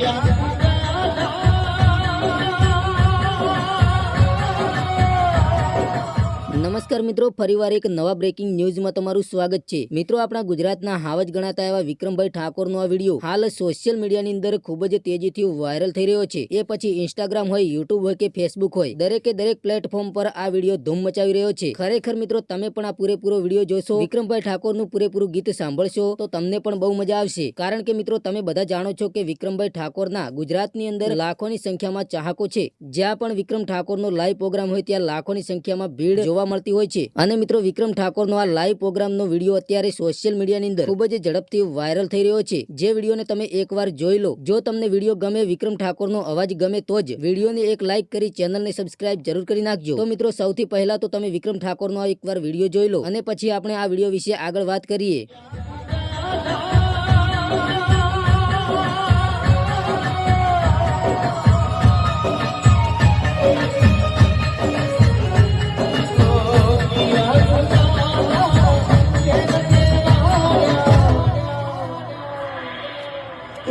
Yeah. નમસ્કાર મિત્રો, ફરીવાર એક નવા બ્રેકિંગ ન્યૂઝમાં તમારું સ્વાગત છે. મિત્રો, આપણા ગુજરાતના હાવજ ગણાતા એવા વિક્રમભાઈ ઠાકોરનો આ વીડિયો હાલ સોશિયલ મીડિયાની અંદર ખૂબ જ તેજીથી વાયરલ થઈ રહ્યો છે. એ પછી ઇન્સ્ટાગ્રામ હોય યુટ્યુબ હોય કે ફેસબુક હોય, દરેકે દરેક પ્લેટફોર્મ પર આ વીડિયો ધૂમ મચાવી રહ્યો છે. ખરેખર મિત્રો, તમે પણ આ પૂરેપૂરો વીડિયો જોશો, વિક્રમભાઈ ઠાકોરનું પૂરેપૂરું ગીત સાંભળશો, તો તમને પણ બહુ મજા આવશે. કારણ કે મિત્રો, તમે બધા જાણો છો કે વિક્રમભાઈ ઠાકોરના ગુજરાતની અંદર લાખોની સંખ્યામાં ચાહકો છે. જ્યાં પણ વિક્રમ ઠાકોરનો લાઈવ પ્રોગ્રામ હોય, ત્યાં લાખોની સંખ્યામાં ભીડ જોવા મળતી હોય છે. અને મિત્રો, વિક્રમ ઠાકોરનો આ લાઈવ પ્રોગ્રામનો વીડિયો અત્યારે સોશિયલ મીડિયાની અંદર ખૂબ જ ઝડપથી વાયરલ થઈ રહ્યો છે. જે વિડીયોને તમે એકવાર જોઈ લો. જો તમને વીડિયો ગમે, વિક્રમ ઠાકોરનો અવાજ ગમે, તો જ વિડીયોને એક લાઈક કરી ચેનલને સબસ્ક્રાઇબ જરૂર કરી નાખજો. તો મિત્રો, સૌથી પહેલા તો તમે વિક્રમ ઠાકોરનો એકવાર વીડિયો જોઈ લો. અને પછી આપણે આ વીડિયો વિશે આગળ વાત કરીએ.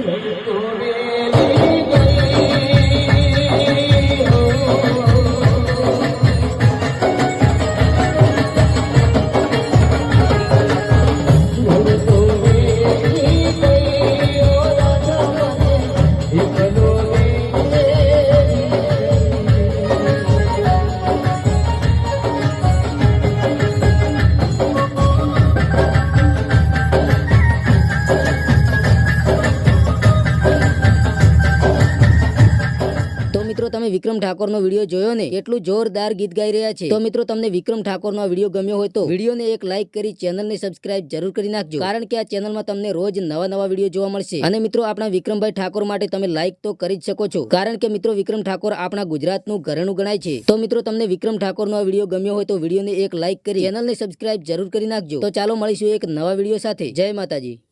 તો મિત્રો, તમે વિક્રમ ઠાકોરનો વીડિયો જોયો ને? એટલું જોરદાર ગીત ગાઈ રહ્યા છે. તો મિત્રો, તમને વિક્રમ ઠાકોરનો આ વીડિયો ગમ્યો હોય તો વિડીયોને એક લાઈક કરી ચેનલને સબસ્ક્રાઇબ જરૂર કરી નાખજો. કારણ કે આ ચેનલમાં તમને રોજ નવા નવા વીડિયો જોવા મળશે. અને મિત્રો, આપણા વિક્રમભાઈ ઠાકોર માટે તમે લાઈક તો કરી જ શકો છો. કારણ કે મિત્રો, વિક્રમ ઠાકોર આપણા ગુજરાતનું ઘરેણું ગણાય છે. તો મિત્રો, તમને વિક્રમ ઠાકોરનો આ વીડિયો ગમ્યો હોય તો વિડીયોને એક લાઈક કરી ચેનલને સબસ્ક્રાઇબ જરૂર કરી નાખજો. તો ચાલો મળીશું એક નવા વીડિયો સાથે. જય માતાજી.